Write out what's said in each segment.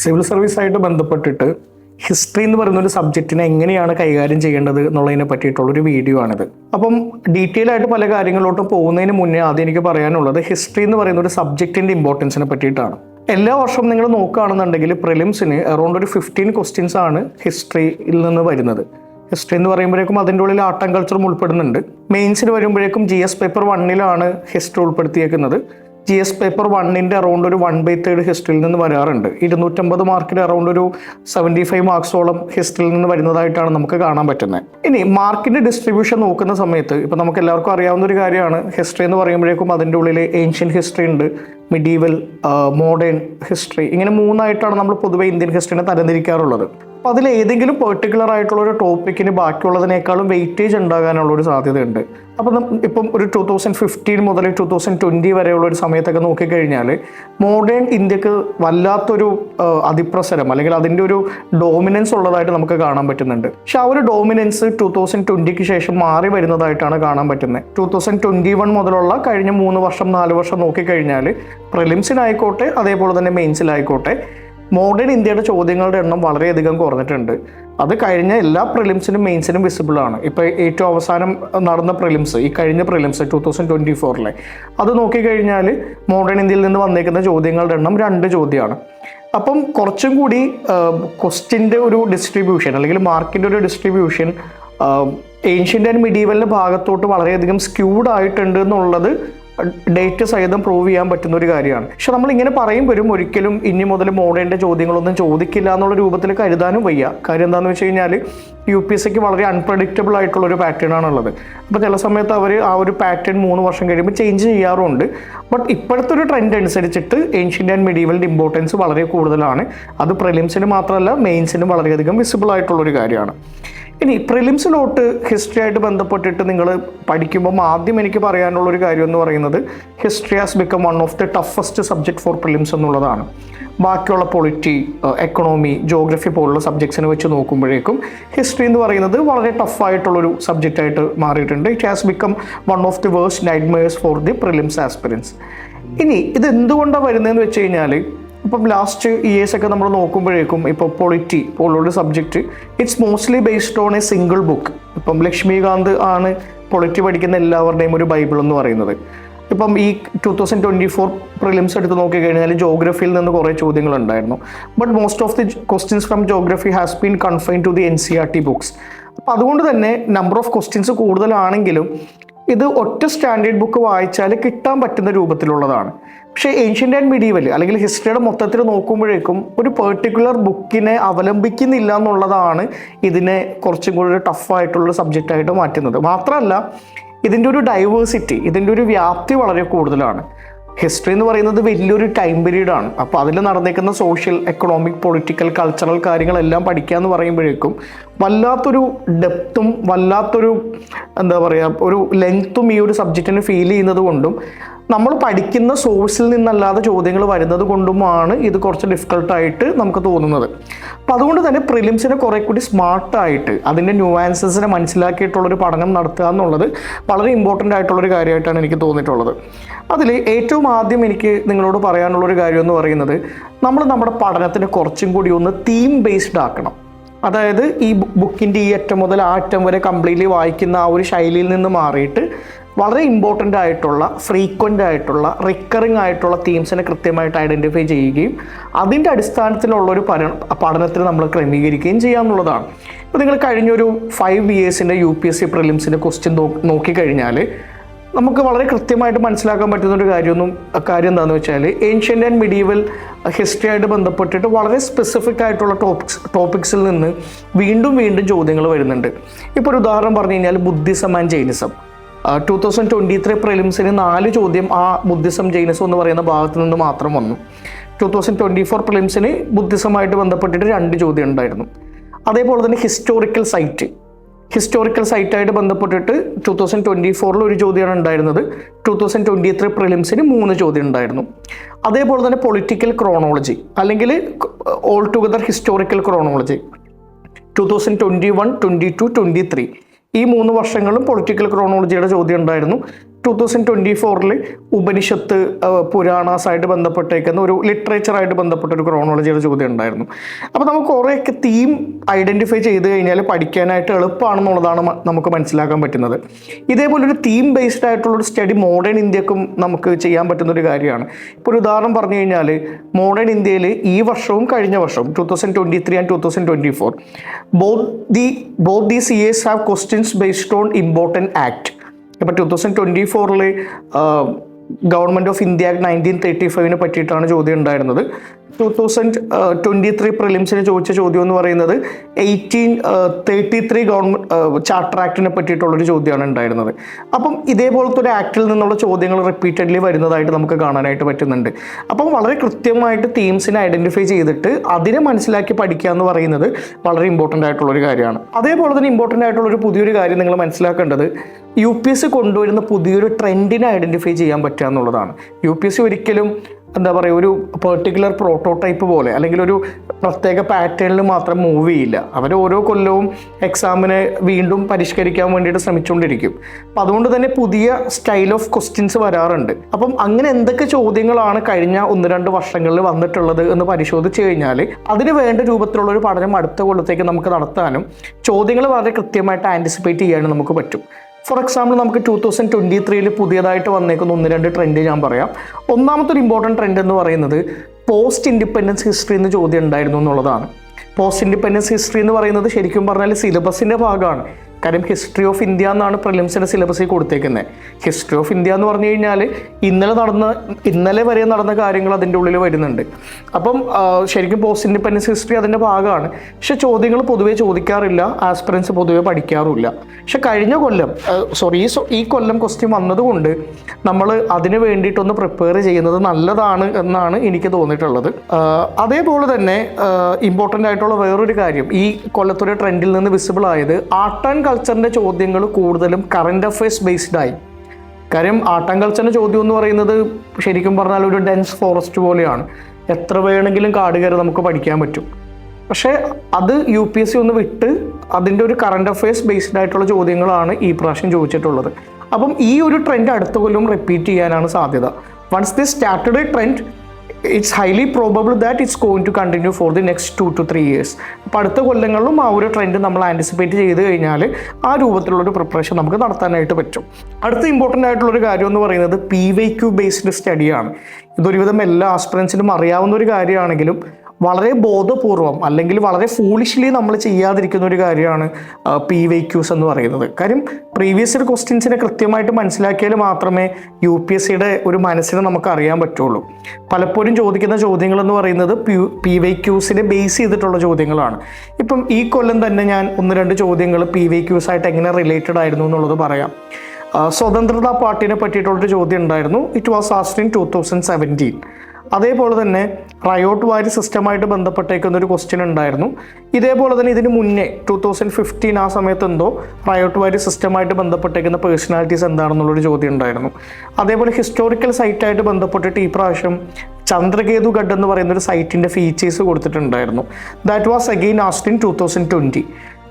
Civil സർവീസായിട്ട് ബന്ധപ്പെട്ടിട്ട് history എന്ന് പറയുന്ന ഒരു സബ്ജക്റ്റിനെ എങ്ങനെയാണ് കൈകാര്യം ചെയ്യേണ്ടത് എന്നുള്ളതിനെ പറ്റിയിട്ടുള്ള ഒരു വീഡിയോ ആണിത്. അപ്പം ഡീറ്റെയിൽ ആയിട്ട് പല കാര്യങ്ങളിലോട്ടും പോകുന്നതിന് മുന്നേ ആദ്യം എനിക്ക് പറയാനുള്ളത് ഹിസ്റ്ററി എന്ന് പറയുന്ന ഒരു സബ്ജക്റ്റിന്റെ ഇമ്പോർട്ടൻസിനെ പറ്റിയിട്ടാണ്. എല്ലാ വർഷവും നിങ്ങൾ നോക്കുകയാണെന്നുണ്ടെങ്കിൽ പ്രിലിംസിന് അറൗണ്ട് ഒരു ഫിഫ്റ്റീൻ ക്വസ്റ്റ്യൻസ് ആണ് ഹിസ്റ്ററിയിൽ നിന്ന് വരുന്നത്. ഹിസ്റ്ററി എന്ന് പറയുമ്പോഴേക്കും അതിന്റെ ഉള്ളിൽ ആർട്ട് ആൻഡ് കൾച്ചറും ഉൾപ്പെടുന്നുണ്ട്. മെയിൻസിന് വരുമ്പോഴേക്കും ജി എസ് പേപ്പർ വണ്ണിലാണ് ഹിസ്റ്ററി ഉൾപ്പെടുത്തിയേക്കുന്നത്. ജി എസ് പേപ്പർ വണ്ണിന്റെ അറൗണ്ട് ഒരു വൺ ബൈ തേർഡ് ഹിസ്റ്ററിയിൽ നിന്ന് വരാറുണ്ട്. ഇരുന്നൂറ്റമ്പത് മാർക്കിന് അറൗണ്ട് ഒരു സെവന്റി ഫൈവ് മാർക്സോളം ഹിസ്റ്ററിയിൽ നിന്ന് വരുന്നതായിട്ടാണ് നമുക്ക് കാണാൻ പറ്റുന്നത്. ഇനി മാർക്കിന്റെ ഡിസ്ട്രിബ്യൂഷൻ നോക്കുന്ന സമയത്ത് ഇപ്പം നമുക്ക് എല്ലാവർക്കും അറിയാവുന്ന ഒരു കാര്യമാണ്. ഹിസ്റ്ററി എന്ന് പറയുമ്പോഴേക്കും അതിന്റെ ഉള്ളിൽ ഏൻഷ്യൻ ഹിസ്റ്ററി ഉണ്ട്. മിഡീവൽ മോഡേൺ ഹിസ്റ്ററി ഇങ്ങനെ മൂന്നായിട്ടാണ് നമ്മൾ പൊതുവെ ഇന്ത്യൻ ഹിസ്റ്ററിനെ തരംതിരിക്കാറുള്ളത്. അപ്പോൾ അതിൽ ഏതെങ്കിലും പെർട്ടിക്കുലർ ആയിട്ടുള്ള ഒരു ടോപ്പിക്കിന് ബാക്കിയുള്ളതിനേക്കാളും വെയിറ്റേജ് ഉണ്ടാകാനുള്ള ഒരു സാധ്യതയുണ്ട്. അപ്പം നം- ഇപ്പം ഒരു ടൂ തൗസൻഡ് ഫിഫ്റ്റീൻ മുതൽ ടൂ തൗസൻഡ് ട്വന്റി വരെയുള്ള ഒരു സമയത്തൊക്കെ നോക്കിക്കഴിഞ്ഞാൽ മോഡേൺ ഇന്ത്യയ്ക്ക് വല്ലാത്തൊരു അതിപ്രസരം അല്ലെങ്കിൽ അതിന്റെ ഒരു ഡോമിനൻസ് ഉള്ളതായിട്ട് നമുക്ക് കാണാൻ പറ്റുന്നുണ്ട്. പക്ഷെ ആ ഒരു ഡോമിനൻസ് ടൂ തൗസൻഡ് ട്വന്റിക്ക് ശേഷം മാറി വരുന്നതായിട്ടാണ് കാണാൻ പറ്റുന്നത്. ടൂ തൗസൻഡ് ട്വന്റി വൺ മുതലുള്ള കഴിഞ്ഞ മൂന്ന് വർഷം നാല് വർഷം നോക്കിക്കഴിഞ്ഞാൽ പ്രിലിംസിനായിക്കോട്ടെ അതേപോലെ തന്നെ മെയിൻസിലായിക്കോട്ടെ മോഡേൺ ഇന്ത്യയുടെ ചോദ്യങ്ങളുടെ എണ്ണം വളരെയധികം കുറഞ്ഞിട്ടുണ്ട്. അത് കഴിഞ്ഞ എല്ലാ പ്രിലിംസിനും മെയിൻസിനും വിസിബിൾ ആണ്. ഇപ്പോൾ ഏറ്റവും അവസാനം നടന്ന പ്രിലിംസ് ഈ കഴിഞ്ഞ പ്രിലിംസ് ടു തൗസൻഡ് ട്വന്റി ഫോറിലെ അത് നോക്കിക്കഴിഞ്ഞാൽ മോഡേൺ ഇന്ത്യയിൽ നിന്ന് വന്നേക്കുന്ന ചോദ്യങ്ങളുടെ എണ്ണം രണ്ട് ചോദ്യമാണ്. അപ്പം കുറച്ചും കൂടി ക്വസ്റ്റിന്റെ ഒരു ഡിസ്ട്രിബ്യൂഷൻ അല്ലെങ്കിൽ മാർക്കിന്റെ ഒരു ഡിസ്ട്രിബ്യൂഷൻ ഏൻഷ്യന്റ് ആൻഡ് മിഡീവലിന്റെ ഭാഗത്തോട്ട് വളരെയധികം സ്ക്യൂഡ് ആയിട്ടുണ്ട് എന്നുള്ളത് ഡേറ്റ് സഹിതം പ്രൂവ് ചെയ്യാൻ പറ്റുന്ന ഒരു കാര്യമാണ്. പക്ഷെ നമ്മൾ ഇങ്ങനെ പറയുമ്പോഴും ഒരിക്കലും ഇനി മുതൽ മോഡേണിന്റെ ചോദ്യങ്ങളൊന്നും ചോദിക്കില്ല എന്നുള്ള രൂപത്തിൽ കരുതാനും വയ്യ. കാര്യം എന്താണെന്ന് വെച്ച് കഴിഞ്ഞാൽ യു പി എസ് സിക്ക് വളരെ അൺപ്രഡിക്റ്റബിൾ ആയിട്ടുള്ള ഒരു പാറ്റേൺ ആണുള്ളത്. അപ്പോൾ ചില സമയത്ത് അവർ ആ ഒരു പാറ്റേൺ മൂന്ന് വർഷം കഴിയുമ്പോൾ ചേഞ്ച് ചെയ്യാറുണ്ട്. ബട്ട് ഇപ്പോഴത്തെ ഒരു ട്രെൻഡ് അനുസരിച്ചിട്ട് ഏൻഷ്യന്റ് ആൻഡ് മെഡീവലിന്റെ ഇമ്പോർട്ടൻസ് വളരെ കൂടുതലാണ്. അത് പ്രിലിംസിന് മാത്രമല്ല മെയിൻസിനും വളരെയധികം വിസിബിൾ ആയിട്ടുള്ള ഒരു കാര്യമാണ്. ഇനി പ്രിലിംസിലോട്ട് ഹിസ്റ്ററി ആയിട്ട് ബന്ധപ്പെട്ടിട്ട് നിങ്ങൾ പഠിക്കുമ്പം ആദ്യം എനിക്ക് പറയാനുള്ള ഒരു കാര്യം എന്ന് പറയുന്നത് history has become one of the toughest subject for prelims എന്നുള്ളതാണ്. ബാക്കിയുള്ള പൊളിറ്റി എക്കണോമി ജോഗ്രഫി പോലുള്ള സബ്ജക്ട്സിനെ വെച്ച് നോക്കുമ്പോഴേക്കും ഹിസ്റ്ററി എന്ന് പറയുന്നത് വളരെ ടഫായിട്ടുള്ളൊരു സബ്ജക്റ്റ് ആയിട്ട് മാറിയിട്ടുണ്ട്. It has become one of the worst nightmares for the prelims aspirants ഇനി ഇത് എന്തുകൊണ്ടാണ് വരുന്നതെന്ന് വെച്ച് കഴിഞ്ഞാൽ ഇപ്പം ലാസ്റ്റ് ഇയേഴ്സ് ഒക്കെ നമ്മൾ നോക്കുമ്പോഴേക്കും ഇപ്പോൾ പൊളിറ്റി പോലുള്ള subject it's mostly based on a single book ഇപ്പം ലക്ഷ്മികാന്ത് ആണ് പൊളിറ്റി പഠിക്കുന്ന എല്ലാവരുടെയും ഒരു ബൈബിൾ എന്ന് പറയുന്നത്. ഇപ്പം ഈ two thousand twenty four prelims എടുത്ത് നോക്കിക്കഴിഞ്ഞാൽ ജോഗ്രഫിയിൽ നിന്ന് കുറേ ചോദ്യങ്ങൾ ഉണ്ടായിരുന്നു. But most of the questions from geography has been confine to the N C R T books അപ്പോൾ അതുകൊണ്ട് തന്നെ നമ്പർ ഓഫ് ക്വസ്റ്റ്യൻസ് കൂടുതലാണെങ്കിലും ഇത് ഒറ്റ സ്റ്റാൻഡേർഡ് ബുക്ക് വായിച്ചാൽ കിട്ടാൻ പറ്റുന്ന രൂപത്തിലുള്ളതാണ്. പക്ഷേ ഏൻഷ്യന്റ് ആൻഡ് മീഡിയവൽ അല്ലെങ്കിൽ ഹിസ്റ്ററിയുടെ മൊത്തത്തിൽ നോക്കുമ്പോഴേക്കും ഒരു പെർട്ടിക്കുലർ ബുക്കിനെ അവലംബിക്കുന്നില്ല എന്നുള്ളതാണ് ഇതിനെ കുറച്ചും കൂടി ഒരു ടഫായിട്ടുള്ള സബ്ജക്റ്റായിട്ട് മാറ്റുന്നത്. മാത്രമല്ല ഇതിന്റെ ഒരു ഡൈവേഴ്സിറ്റി ഇതിന്റെ ഒരു വ്യാപ്തി വളരെ കൂടുതലാണ്. ഹിസ്റ്ററി എന്ന് പറയുന്നത് വലിയൊരു ടൈം പീരീഡ് ആണ്. അപ്പോൾ അതിൽ നടന്നേക്കുന്ന സോഷ്യൽ എക്കണോമിക് പൊളിറ്റിക്കൽ കൾച്ചറൽ കാര്യങ്ങളെല്ലാം പഠിക്കുക എന്ന് പറയുമ്പോഴേക്കും വല്ലാത്തൊരു ഡെപ്തും വല്ലാത്തൊരു എന്താ പറയുക ഒരു ലെങ്ത്തും ഈ ഒരു സബ്ജക്റ്റിന് ഫീൽ ചെയ്യുന്നത് കൊണ്ടും നമ്മൾ പഠിക്കുന്ന സോഴ്സിൽ നിന്നല്ലാതെ ചോദ്യങ്ങൾ വരുന്നത് കൊണ്ടുമാണ് ഇത് കുറച്ച് ഡിഫിക്കൽട്ടായിട്ട് നമുക്ക് തോന്നുന്നത്. അപ്പോൾ അതുകൊണ്ട് തന്നെ പ്രിലിംസിനെ കുറെ കൂടി സ്മാർട്ടായിട്ട് അതിന്റെ ന്യൂവാൻസസിനെ മനസ്സിലാക്കിയിട്ടുള്ളൊരു പഠനം നടത്തുക എന്നുള്ളത് വളരെ ഇമ്പോർട്ടന്റ് ആയിട്ടുള്ളൊരു കാര്യമായിട്ടാണ് എനിക്ക് തോന്നിയിട്ടുള്ളത്. അതിൽ ഏറ്റവും ആദ്യം എനിക്ക് നിങ്ങളോട് പറയാനുള്ളൊരു കാര്യം എന്ന് പറയുന്നത് നമ്മൾ നമ്മുടെ പഠനത്തിന് കുറച്ചും കൂടി ഒന്ന് തീം ബേസ്ഡ് ആക്കണം. അതായത് ഈ ബുക്കിന്റെ ഈ അറ്റം മുതൽ ആ അറ്റം വരെ കംപ്ലീറ്റ്ലി വായിക്കുന്ന ആ ഒരു ശൈലിയിൽ നിന്ന് മാറിയിട്ട് വളരെ ഇമ്പോർട്ടന്റ് ആയിട്ടുള്ള ഫ്രീക്വന്റ് ആയിട്ടുള്ള റിക്കറിങ് ആയിട്ടുള്ള തീംസിനെ കൃത്യമായിട്ട് ഐഡന്റിഫൈ ചെയ്യുകയും അതിന്റെ അടിസ്ഥാനത്തിലുള്ള ഒരു പഠന പഠനത്തിന് നമ്മൾ ക്രമീകരിക്കുകയും ചെയ്യാമെന്നുള്ളതാണ് ഇപ്പോൾ നിങ്ങൾ കഴിഞ്ഞൊരു ഫൈവ് ഇയേഴ്സിന്റെ യു പി എസ് സി പ്രിലിംസിന്റെ ക്വസ്റ്റ്യൻ നോക്കിക്കഴിഞ്ഞാൽ നമുക്ക് വളരെ കൃത്യമായിട്ട് മനസ്സിലാക്കാൻ പറ്റുന്ന ഒരു കാര്യമൊന്നും കാര്യം എന്താണെന്ന് വെച്ചാൽ ഏൻഷ്യന്റ് ആൻഡ് മിഡീവൽ ഹിസ്റ്ററി ആയിട്ട് ബന്ധപ്പെട്ടിട്ട് വളരെ സ്പെസിഫിക് ആയിട്ടുള്ള ടോപ്പിക്സ് ടോപ്പിക്സിൽ നിന്ന് വീണ്ടും വീണ്ടും ചോദ്യങ്ങൾ വരുന്നുണ്ട്. ഇപ്പോൾ ഒരു ഉദാഹരണം പറഞ്ഞു കഴിഞ്ഞാൽ Buddhism and Jainism two thousand twenty three പ്രിലിംസിന് നാല് ചോദ്യം ആ ബുദ്ധിസം ജൈനിസം എന്ന് പറയുന്ന ഭാഗത്ത് നിന്ന് മാത്രം വന്നു. ടു തൗസൻഡ് ട്വന്റി ഫോർ പ്രിലിംസിന് ബുദ്ധിസമായിട്ട് ബന്ധപ്പെട്ടിട്ട് രണ്ട് ചോദ്യം ഉണ്ടായിരുന്നു. അതേപോലെ തന്നെ ഹിസ്റ്റോറിക്കൽ സൈറ്റ് ഹിസ്റ്റോറിക്കൽ സൈറ്റായിട്ട് ബന്ധപ്പെട്ടിട്ട് ടു തൗസൻഡ് ട്വന്റി ഫോറിൽ ഒരു ചോദ്യമാണ് ഉണ്ടായിരുന്നത്. ടു തൗസൻഡ് ട്വന്റി ത്രീ പ്രിലിംസിന് മൂന്ന് ചോദ്യം ഉണ്ടായിരുന്നു. അതേപോലെ തന്നെ പൊളിറ്റിക്കൽ ക്രോണോളജി അല്ലെങ്കിൽ all together historical chronology two thousand twenty one twenty two twenty three ഈ മൂന്ന് വർഷങ്ങളും പൊളിറ്റിക്കൽ ക്രോണോളജിയുടെ ചോദ്യം ഉണ്ടായിരുന്നു. ടൂ തൗസൻഡ് ട്വന്റി ഫോറിൽ ഉപനിഷത്ത് പുരാണാസായിട്ട് ബന്ധപ്പെട്ടേക്കുന്ന ഒരു ലിറ്ററേച്ചറായിട്ട് ബന്ധപ്പെട്ട ഒരു ക്രോണോളജിയുടെ ചോദ്യം ഉണ്ടായിരുന്നു. അപ്പോൾ നമുക്ക് കുറേയൊക്കെ തീം ഐഡന്റിഫൈ ചെയ്ത് കഴിഞ്ഞാൽ പഠിക്കാനായിട്ട് എളുപ്പമാണെന്നുള്ളതാണ് നമുക്ക് മനസ്സിലാക്കാൻ പറ്റുന്നത്. ഇതേപോലെ ഒരു തീം ബേസ്ഡ് ആയിട്ടുള്ള ഒരു സ്റ്റഡി മോഡേൺ ഇന്ത്യക്കും നമുക്ക് ചെയ്യാൻ പറ്റുന്ന ഒരു കാര്യമാണ്. ഇപ്പോൾ ഒരു ഉദാഹരണം പറഞ്ഞു കഴിഞ്ഞാൽ മോഡേൺ ഇന്ത്യയിൽ ഈ വർഷവും കഴിഞ്ഞ വർഷവും two thousand twenty three and two thousand twenty four both the both the C S have questions based on important act ഇപ്പോൾ ടൂ തൗസൻഡ് ട്വന്റി ഫോറിൽ government of India nineteen thirty ഫൈവിനെ പറ്റിയിട്ടാണ് ചോദ്യം ഉണ്ടായിരുന്നത്. ടൂ തൗസൻഡ് ട്വന്റി ത്രീ പ്രിലിംസിന് ചോദിച്ച ചോദ്യം എന്ന് പറയുന്നത് eighteen thirty three government charter ആക്ടിനെ പറ്റിയിട്ടുള്ളൊരു ചോദ്യമാണ് ഉണ്ടായിരുന്നത്. അപ്പം ഇതേപോലത്തെ ഒരു ആക്ടിൽ നിന്നുള്ള ചോദ്യങ്ങൾ റിപ്പീറ്റഡ്ലി വരുന്നതായിട്ട് നമുക്ക് കാണാനായിട്ട് പറ്റുന്നുണ്ട്. അപ്പം വളരെ കൃത്യമായിട്ട് തീംസിനെ ഐഡന്റിഫൈ ചെയ്തിട്ട് അതിനെ മനസ്സിലാക്കി പഠിക്കുക എന്ന് പറയുന്നത് വളരെ ഇമ്പോർട്ടന്റ് ആയിട്ടുള്ളൊരു കാര്യമാണ്. അതേപോലെ തന്നെ ഇമ്പോർട്ടന്റ് ആയിട്ടുള്ളൊരു പുതിയൊരു കാര്യം നിങ്ങൾ മനസ്സിലാക്കേണ്ടത് യു പി എസ് സി കൊണ്ടുവരുന്ന പുതിയൊരു ട്രെൻഡിനെ ഐഡന്റിഫൈ ചെയ്യാൻ പറ്റുക എന്നുള്ളതാണ്. യു പി എസ് സി ഒരിക്കലും എന്താ പറയുക ഒരു പെർട്ടിക്കുലർ പ്രോട്ടോടൈപ്പ് പോലെ അല്ലെങ്കിൽ ഒരു പ്രത്യേക പാറ്റേണിൽ മാത്രം മൂവ് ചെയ്യില്ല. അവർ ഓരോ കൊല്ലവും എക്സാമിനെ വീണ്ടും പരിഷ്കരിക്കാൻ വേണ്ടിയിട്ട് ശ്രമിച്ചുകൊണ്ടിരിക്കും. അപ്പം അതുകൊണ്ട് തന്നെ പുതിയ സ്റ്റൈൽ ഓഫ് ക്വസ്റ്റ്യൻസ് വരാറുണ്ട്. അപ്പം അങ്ങനെ എന്തൊക്കെ ചോദ്യങ്ങളാണ് കഴിഞ്ഞ ഒന്ന് രണ്ട് വർഷങ്ങളിൽ വന്നിട്ടുള്ളത് എന്ന് പരിശോധിച്ച് കഴിഞ്ഞാൽ അതിന് വേണ്ട രൂപത്തിലുള്ള ഒരു പഠനം അടുത്ത കൊല്ലത്തേക്ക് നമുക്ക് നടത്താനും ചോദ്യങ്ങൾ വളരെ കൃത്യമായിട്ട് ആന്റിസിപ്പേറ്റ് ചെയ്യാനും നമുക്ക് പറ്റും. ഫോർ എക്സാമ്പിൾ നമുക്ക് ടു തൗസൻഡ് ട്വന്റി ത്രീയിൽ പുതിയതായിട്ട് വന്നേക്കുന്ന ഒന്ന് രണ്ട് ട്രെൻഡ് ഞാൻ പറയാം. ഒന്നാമത്തെ ഒരു ഇമ്പോർട്ടന്റ് ട്രെൻഡ് എന്ന് പറയുന്നത് പോസ്റ്റ് ഇൻഡിപെൻഡൻസ് ഹിസ്റ്ററി എന്ന് ചോദ്യം ഉണ്ടായിരുന്നു എന്നുള്ളതാണ്. പോസ്റ്റ് ഇൻഡിപെൻഡൻസ് ഹിസ്റ്ററി എന്ന് പറയുന്നത് ശരിക്കും പറഞ്ഞാൽ സിലബസിന്റെ ഭാഗമാണ്. കാര്യം ഹിസ്റ്ററി ഓഫ് ഇന്ത്യ എന്നാണ് പ്രിലിംസിന്റെ സിലബസിൽ കൊടുത്തേക്കുന്നത്. ഹിസ്റ്ററി ഓഫ് ഇന്ത്യ എന്ന് പറഞ്ഞു കഴിഞ്ഞാൽ ഇന്നലെ നടന്ന ഇന്നലെ വരെ നടന്ന കാര്യങ്ങൾ അതിന്റെ ഉള്ളിൽ വരുന്നുണ്ട്. അപ്പം ശരിക്കും പോസ്റ്റ് ഇൻഡിപെൻഡൻസ് ഹിസ്റ്ററി അതിന്റെ ഭാഗമാണ്. പക്ഷെ ചോദ്യങ്ങൾ പൊതുവേ ചോദിക്കാറില്ല ആസ്പിറൻസ് പൊതുവേ പഠിക്കാറുമില്ല. പക്ഷെ കഴിഞ്ഞ കൊല്ലം സോറി ഈ ഈ കൊല്ലം ക്വസ്റ്റ്യൻ വന്നതുകൊണ്ട് നമ്മൾ അതിന് വേണ്ടിയിട്ടൊന്ന് പ്രിപ്പയർ ചെയ്യുന്നത് നല്ലതാണ് എന്നാണ് എനിക്ക് തോന്നിയിട്ടുള്ളത്. അതേപോലെ തന്നെ ഇമ്പോർട്ടന്റ് ആയിട്ടുള്ള വേറൊരു കാര്യം ഈ കൊല്ലത്തൊരു ട്രെൻഡിൽ നിന്ന് വിസിബിൾ ആയത് ആർട്ട് ആൻഡ് കൾച്ചറിന്റെ ചോദ്യങ്ങൾ കൂടുതലും കറണ്ട് അഫയേഴ്സ് ബേസ്ഡ് ആയി. കാര്യം ആൻഡ് കൾച്ചറിന്റെ ചോദ്യം എന്ന് പറയുന്നത് ശരിക്കും പറഞ്ഞാൽ ഒരു ഡെൻസ് ഫോറസ്റ്റ് പോലെയാണ്. എത്ര വേണമെങ്കിലും കാട് കയറി നമുക്ക് പഠിക്കാൻ പറ്റും. പക്ഷേ അത് യു പി എസ് സി ഒന്ന് വിട്ട് അതിന്റെ ഒരു കറണ്ട് അഫയേഴ്സ് ബേസ്ഡ് ആയിട്ടുള്ള ചോദ്യങ്ങളാണ് ഈ പ്രാവശ്യം ചോദിച്ചിട്ടുള്ളത്. അപ്പം ഈ ഒരു ട്രെൻഡ് അടുത്ത കൊല്ലം റിപ്പീറ്റ് ചെയ്യാനാണ് സാധ്യത. Once this started trend it's highly probable that it's going to continue for the next two two three years അപ്പോൾ അടുത്ത കൊല്ലങ്ങളിലും ആ ഒരു ട്രെൻഡ് നമ്മൾ ആന്റിസിപ്പേറ്റ് ചെയ്ത് കഴിഞ്ഞാൽ ആ രൂപത്തിലുള്ളൊരു പ്രിപ്പറേഷൻ നമുക്ക് നടത്താനായിട്ട് പറ്റും. അടുത്ത ഇമ്പോർട്ടന്റ് ആയിട്ടുള്ളൊരു കാര്യം എന്ന് പറയുന്നത് പി വൈ ക്യു ബേസ്ഡ് സ്റ്റഡിയാണ് ഇതൊരുവിധം എല്ലാ ആസ്പിറൻസിനും അറിയാവുന്ന ഒരു കാര്യമാണെങ്കിലും വളരെ ബോധപൂർവം അല്ലെങ്കിൽ വളരെ ഫൂളിഷ്ലി നമ്മൾ ചെയ്യാതിരിക്കുന്ന ഒരു കാര്യമാണ് പി വൈ ക്യൂസ് എന്ന് പറയുന്നത്. കാര്യം പ്രീവിയസ് ഇയർ ക്വസ്റ്റ്യൻസിനെ കൃത്യമായിട്ട് മനസ്സിലാക്കിയാൽ മാത്രമേ യു പി എസ് സിയുടെ ഒരു മനസ്സിനെ നമുക്ക് അറിയാൻ പറ്റുള്ളൂ. പലപ്പോഴും ചോദിക്കുന്ന ചോദ്യങ്ങൾ എന്ന് പറയുന്നത് പി വൈ ക്യൂസിനെ ബേസ് ചെയ്തിട്ടുള്ള ചോദ്യങ്ങളാണ്. ഇപ്പം ഈ കൊല്ലം തന്നെ ഞാൻ ഒന്ന് രണ്ട് ചോദ്യങ്ങൾ പി വൈ ക്യൂസ് ആയിട്ട് എങ്ങനെ റിലേറ്റഡ് ആയിരുന്നു എന്നുള്ളത് പറയാം. സ്വതന്ത്രതാ പാർട്ടിനെ പറ്റിയിട്ടുള്ളൊരു ചോദ്യം ഉണ്ടായിരുന്നു. It was asked in two thousand seventeen അതേപോലെ തന്നെ റയോട്ട് വാരി സിസ്റ്റമായിട്ട് ബന്ധപ്പെട്ടേക്കുന്ന ഒരു ക്വസ്റ്റ്യൻ ഉണ്ടായിരുന്നു. ഇതേപോലെ തന്നെ ഇതിന് മുന്നേ ടൂ തൗസൻഡ് ഫിഫ്റ്റീൻ ആ സമയത്ത് എന്തോ റയോട്ട് വാരി സിസ്റ്റമായിട്ട് ബന്ധപ്പെട്ടേക്കുന്ന പേഴ്സണാലിറ്റീസ് എന്താണെന്നുള്ളൊരു ചോദ്യം ഉണ്ടായിരുന്നു. അതേപോലെ ഹിസ്റ്റോറിക്കൽ സൈറ്റായിട്ട് ബന്ധപ്പെട്ടിട്ട് ഈ പ്രാവശ്യം ചന്ദ്രകേതു ഗഡ് എന്ന് പറയുന്ന ഒരു സൈറ്റിന്റെ ഫീച്ചേഴ്സ് കൊടുത്തിട്ടുണ്ടായിരുന്നു. That was again asked in two thousand twenty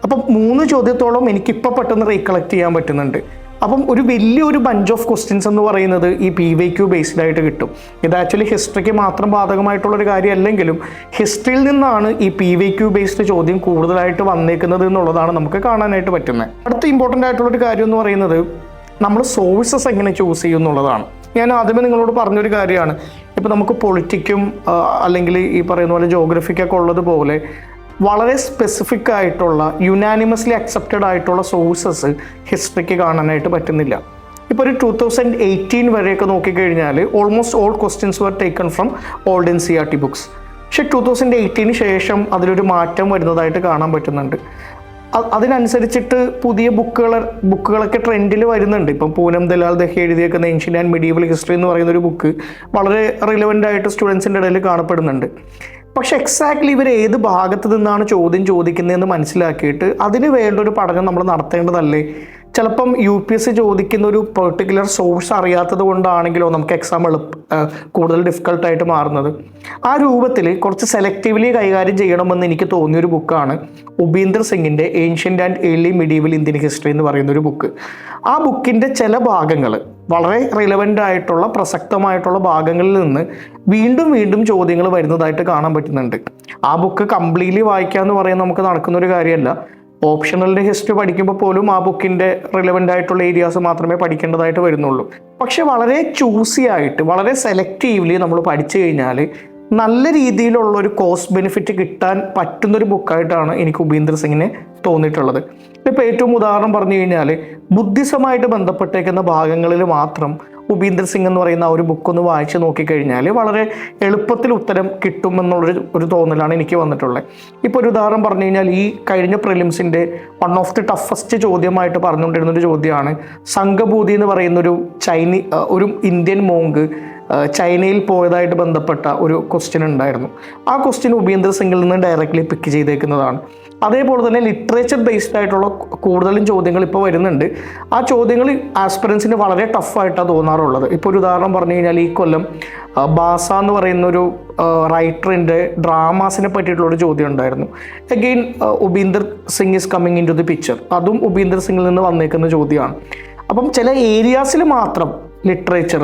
അപ്പം മൂന്ന് ചോദ്യത്തോളം എനിക്കിപ്പോൾ പെട്ടെന്ന് റീകളക്ട് ചെയ്യാൻ പറ്റുന്നുണ്ട്. അപ്പം ഒരു വലിയൊരു ബഞ്ച് ഓഫ് ക്വസ്റ്റ്യൻസ് എന്ന് പറയുന്നത് ഈ പി വൈ ക്യു ബേസ്ഡ് ആയിട്ട് കിട്ടും. ഇത് ആക്ച്വലി ഹിസ്റ്ററിക്ക് മാത്രം ബാധകമായിട്ടുള്ളൊരു കാര്യമല്ലെങ്കിലും ഹിസ്റ്ററിയിൽ നിന്നാണ് ഈ പി വൈ ക്യു ബേസ്ഡ് ചോദ്യം കൂടുതലായിട്ട് വന്നേക്കുന്നത് എന്നുള്ളതാണ് നമുക്ക് കാണാനായിട്ട് പറ്റുന്നത് അടുത്ത ഇമ്പോർട്ടന്റ് ആയിട്ടുള്ളൊരു കാര്യം എന്ന് പറയുന്നത് നമ്മൾ സോഴ്സസ് എങ്ങനെ ചൂസ് ചെയ്യും എന്നുള്ളതാണ്. ഞാൻ ആദ്യമേ നിങ്ങളോട് പറഞ്ഞൊരു കാര്യമാണ്. ഇപ്പോൾ നമുക്ക് പൊളിറ്റിക്കും അല്ലെങ്കിൽ ഈ പറയുന്ന പോലെ ജോഗ്രഫിക്കൊക്കെ ഉള്ളതുപോലെ വളരെ സ്പെസിഫിക് ആയിട്ടുള്ള യുനാനിമസ്ലി അക്സെപ്റ്റഡ് ആയിട്ടുള്ള സോഴ്സസ് ഹിസ്റ്ററിക്ക് കാണാനായിട്ട് പറ്റുന്നില്ല. ഇപ്പോൾ ഒരു ടൂ തൗസൻഡ് എയ്റ്റീൻ വരെയൊക്കെ നോക്കിക്കഴിഞ്ഞാൽ almost all questions were taken from old N C R T books പക്ഷേ ടൂ തൗസൻഡ് എയ്റ്റീന് ശേഷം അതിലൊരു മാറ്റം വരുന്നതായിട്ട് കാണാൻ പറ്റുന്നുണ്ട്. അതിനനുസരിച്ചിട്ട് പുതിയ ബുക്കുകൾ ബുക്കുകളൊക്കെ ട്രെൻഡിൽ വരുന്നുണ്ട്. ഇപ്പം പൂനം ദലാൽ ദഹി എഴുതിയേക്കുന്ന ഏൻഷ്യൻ ആൻഡ് മെഡീവൽ ഹിസ്റ്ററി എന്ന് പറയുന്ന ഒരു ബുക്ക് വളരെ റിലവന്റ് ആയിട്ട് സ്റ്റുഡൻസിന്റെ ഇടയിൽ കാണപ്പെടുന്നുണ്ട്. പക്ഷെ എക്സാക്ട്ലി ഇവർ ഏത് ഭാഗത്ത് നിന്നാണ് ചോദ്യം ചോദിക്കുന്നതെന്ന് മനസ്സിലാക്കിയിട്ട് അതിന് വേണ്ട ഒരു പഠനം നമ്മൾ നടത്തേണ്ടതല്ലേ? ചിലപ്പം യു പി എസ് സി ചോദിക്കുന്ന ഒരു പെർട്ടിക്കുലർ സോഴ്സ് അറിയാത്തത് കൊണ്ടാണെങ്കിലോ നമുക്ക് എക്സാം എളുപ്പ കൂടുതൽ ഡിഫിക്കൽട്ടായിട്ട് മാറുന്നത്. ആ രൂപത്തിൽ കുറച്ച് സെലക്റ്റീവ്ലി കൈകാര്യം ചെയ്യണമെന്ന് എനിക്ക് തോന്നിയൊരു ബുക്കാണ് ഉപീന്ദർ സിംഗിന്റെ ancient and early medieval Indian history എന്ന് പറയുന്ന ഒരു ബുക്ക് ആ ബുക്കിന്റെ ചില ഭാഗങ്ങൾ വളരെ റിലവന്റ് ആയിട്ടുള്ള പ്രസക്തമായിട്ടുള്ള ഭാഗങ്ങളിൽ നിന്ന് വീണ്ടും വീണ്ടും ചോദ്യങ്ങൾ വരുന്നതായിട്ട് കാണാൻ പറ്റുന്നുണ്ട്. ആ ബുക്ക് കംപ്ലീറ്റ്ലി വായിക്കുക എന്ന് പറയുന്നത് നമുക്ക് നടക്കുന്നൊരു കാര്യമല്ല. ഓപ്ഷണലിന്റെ ഹിസ്റ്ററി പഠിക്കുമ്പോൾ പോലും ആ ബുക്കിന്റെ റിലവന്റ് ആയിട്ടുള്ള ഏരിയാസ് മാത്രമേ പഠിക്കേണ്ടതായിട്ട് വരുന്നുള്ളൂ. പക്ഷേ വളരെ ചൂസി ആയിട്ട് വളരെ സെലക്റ്റീവ്ലി നമ്മൾ പഠിച്ചു കഴിഞ്ഞാൽ നല്ല രീതിയിലുള്ള ഒരു കോസ്റ്റ് ബെനിഫിറ്റ് കിട്ടാൻ പറ്റുന്നൊരു ബുക്കായിട്ടാണ് എനിക്ക് ഉപേന്ദ്ര സിംഗിനെ തോന്നിയിട്ടുള്ളത്. ഇപ്പോൾ ഏറ്റവും ഉദാഹരണം പറഞ്ഞു കഴിഞ്ഞാൽ ബുദ്ധിസമായിട്ട് ബന്ധപ്പെട്ടേക്കുന്ന ഭാഗങ്ങളിൽ മാത്രം ഉപീന്ദർ സിംഗ് എന്ന് പറയുന്ന ഒരു ബുക്ക് ഒന്ന് വായിച്ച് നോക്കിക്കഴിഞ്ഞാൽ വളരെ എളുപ്പത്തിൽ ഉത്തരം കിട്ടുമെന്നുള്ളൊരു ഒരു തോന്നലാണ് എനിക്ക് വന്നിട്ടുള്ളത്. ഇപ്പോൾ ഒരു ഉദാഹരണം പറഞ്ഞു കഴിഞ്ഞാൽ ഈ കഴിഞ്ഞ പ്രിലിംസിന്റെ വൺ ഓഫ് ദി ടഫസ്റ്റ് ചോദ്യമായിട്ട് പറഞ്ഞുകൊണ്ടിരുന്ന ഒരു ചോദ്യമാണ്. സംഘഭൂതി എന്ന് പറയുന്നൊരു ചൈനീ ഒരു ഇന്ത്യൻ മോങ്ക് ചൈനയിൽ പോയതായിട്ട് ബന്ധപ്പെട്ട ഒരു ക്വസ്റ്റ്യൻ ഉണ്ടായിരുന്നു. ആ ക്വസ്റ്റ്യൻ ഉപേന്ദ്ര സിംഗിൽ നിന്ന് ഡയറക്റ്റ്ലി പിക്ക് ചെയ്തേക്കുന്നതാണ്. അതേപോലെ തന്നെ ലിറ്ററേച്ചർ ബേസ്ഡ് ആയിട്ടുള്ള കൂടുതലും ചോദ്യങ്ങൾ ഇപ്പോൾ വരുന്നുണ്ട്. ആ ചോദ്യങ്ങൾ ആസ്പിറൻസിന് വളരെ ടഫായിട്ടാണ് തോന്നാറുള്ളത്. ഇപ്പോൾ ഒരു ഉദാഹരണം പറഞ്ഞു കഴിഞ്ഞാൽ ഈ കൊല്ലം ബാസ എന്ന് പറയുന്ന ഒരു റൈറ്ററിന്റെ ഡ്രാമാസിനെ പറ്റിയിട്ടുള്ളൊരു ചോദ്യം ഉണ്ടായിരുന്നു. Again Upinder Singh is coming in to the picture അതും ഉപീന്ദർ സിംഗിൽ നിന്ന് വന്നേക്കുന്ന ചോദ്യമാണ്. അപ്പം ചില ഏരിയാസിൽ മാത്രം ലിറ്ററേച്ചർ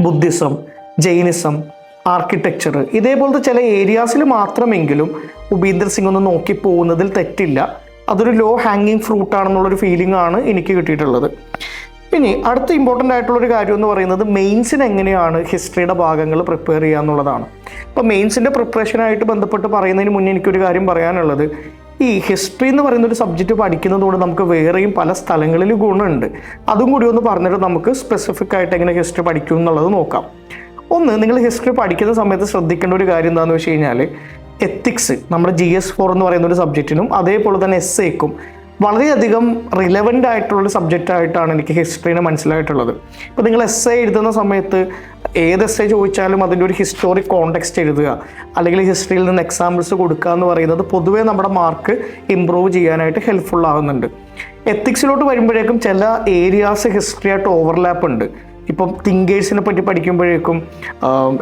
ബുദ്ധിസം ജൈനിസം ആർക്കിടെക്ചർ ഇതേപോലത്തെ ചില ഏരിയാസിൽ മാത്രമെങ്കിലും ഉപീന്ദർ സിംഗ് ഒന്ന് നോക്കി പോകുന്നതിൽ തെറ്റില്ല. അതൊരു ലോ ഹാങ്ങിങ് ഫ്രൂട്ട് ആണെന്നുള്ളൊരു ഫീലിംഗ് ആണ് എനിക്ക് കിട്ടിയിട്ടുള്ളത്. ഇനി അടുത്ത ഇമ്പോർട്ടന്റ് ആയിട്ടുള്ളൊരു കാര്യം എന്ന് പറയുന്നത് മെയിൻസിന് എങ്ങനെയാണ് ഹിസ്റ്ററിയുടെ ഭാഗങ്ങൾ പ്രിപ്പയർ ചെയ്യുക എന്നുള്ളതാണ്. അപ്പോൾ മെയിൻസിന്റെ പ്രിപ്പറേഷനായിട്ട് ബന്ധപ്പെട്ട് പറയുന്നതിന് മുന്നേ എനിക്കൊരു കാര്യം പറയാനുള്ളത്. ഈ ഹിസ്റ്ററി എന്ന് പറയുന്ന ഒരു സബ്ജക്റ്റ് പഠിക്കുന്നതുകൊണ്ട് നമുക്ക് വേറെയും പല സ്ഥലങ്ങളിൽ ഗുണമുണ്ട്. അതും കൂടി ഒന്ന് പറഞ്ഞിട്ട് നമുക്ക് സ്പെസിഫിക് ആയിട്ട് എങ്ങനെ ഹിസ്റ്ററി പഠിക്കും എന്നുള്ളത് നോക്കാം. ഒന്ന് നിങ്ങൾ ഹിസ്റ്ററി പഠിക്കുന്ന സമയത്ത് ശ്രദ്ധിക്കേണ്ട ഒരു കാര്യം എന്താണെന്ന് വെച്ച് കഴിഞ്ഞാൽ എത്തിക്സ് നമ്മുടെ ജി എസ് ഫോർ എന്ന് പറയുന്ന ഒരു സബ്ജക്റ്റിനും അതേപോലെ തന്നെ എസ് എക്കും വളരെയധികം റിലവന്റ് ആയിട്ടുള്ള സബ്ജക്റ്റ് ആയിട്ടാണ് എനിക്ക് ഹിസ്റ്ററിനെ മനസ്സിലായിട്ടുള്ളത്. ഇപ്പോൾ നിങ്ങൾ എസ് എ എഴുതുന്ന സമയത്ത് ഏത് എസ് എ ചോദിച്ചാലും അതിന്റെ ഒരു ഹിസ്റ്റോറിക് കോണ്ടെക്സ്റ്റ് എഴുതുക. അല്ലെങ്കിൽ ഹിസ്റ്ററിയിൽ നിന്ന് എക്സാമ്പിൾസ് കൊടുക്കുക എന്ന് പറയുന്നത് പൊതുവേ നമ്മുടെ മാർക്ക് ഇമ്പ്രൂവ് ചെയ്യാനായിട്ട് ഹെൽപ്ഫുൾ ആകുന്നുണ്ട് എത്തിക്സിലോട്ട് വരുമ്പോഴേക്കും ചില ഏരിയാസ് ഹിസ്റ്ററി ആയിട്ട് ഓവർലാപ്പ് ഉണ്ട്. ഇപ്പം തിങ്കേഴ്സിനെ പറ്റി പഠിക്കുമ്പോഴേക്കും